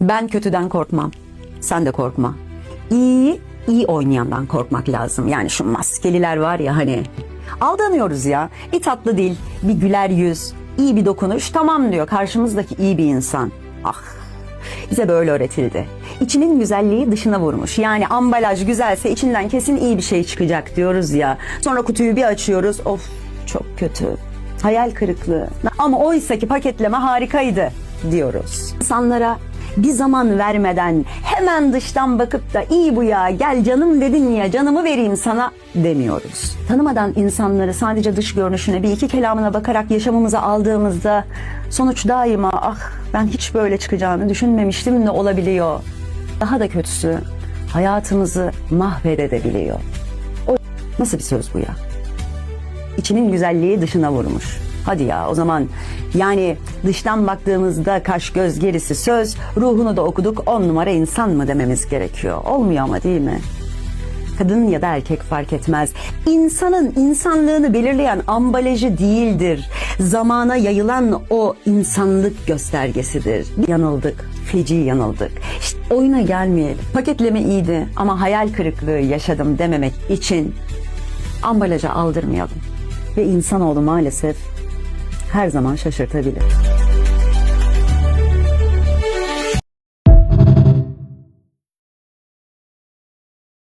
Ben kötüden korkmam. Sen de korkma. İyi, iyi oynayandan korkmak lazım. Yani şu maskeliler var ya hani. Aldanıyoruz ya. Bir tatlı dil, bir güler yüz, iyi bir dokunuş. Tamam diyor karşımızdaki iyi bir insan. Ah bize böyle öğretildi. İçinin güzelliği dışına vurmuş. Yani ambalaj güzelse içinden kesin iyi bir şey çıkacak diyoruz ya. Sonra kutuyu bir açıyoruz. Of çok kötü. Hayal kırıklığı. Ama oysa ki paketleme harikaydı diyoruz. İnsanlara bir zaman vermeden hemen dıştan bakıp da iyi bu ya gel canım dedin ya canımı vereyim sana demiyoruz. Tanımadan insanları sadece dış görünüşüne bir iki kelamına bakarak yaşamımıza aldığımızda sonuç daima ah ben hiç böyle çıkacağını düşünmemiştim de olabiliyor. Daha da kötüsü hayatımızı mahvedebiliyor. O nasıl bir söz bu ya? İçinin güzelliği dışına vurmuş. Hadi ya o zaman yani dıştan baktığımızda kaş göz gerisi söz, ruhunu da okuduk on numara insan mı dememiz gerekiyor. Olmuyor ama değil mi? Kadın ya da erkek fark etmez. İnsanın insanlığını belirleyen ambalajı değildir. Zamana yayılan o insanlık göstergesidir. Yanıldık, feci yanıldık. İşte oyuna gelmeyelim. Paketleme iyiydi ama hayal kırıklığı yaşadım dememek için ambalaja aldırmayalım. Ve insanoğlu maalesef her zaman şaşırtabilir.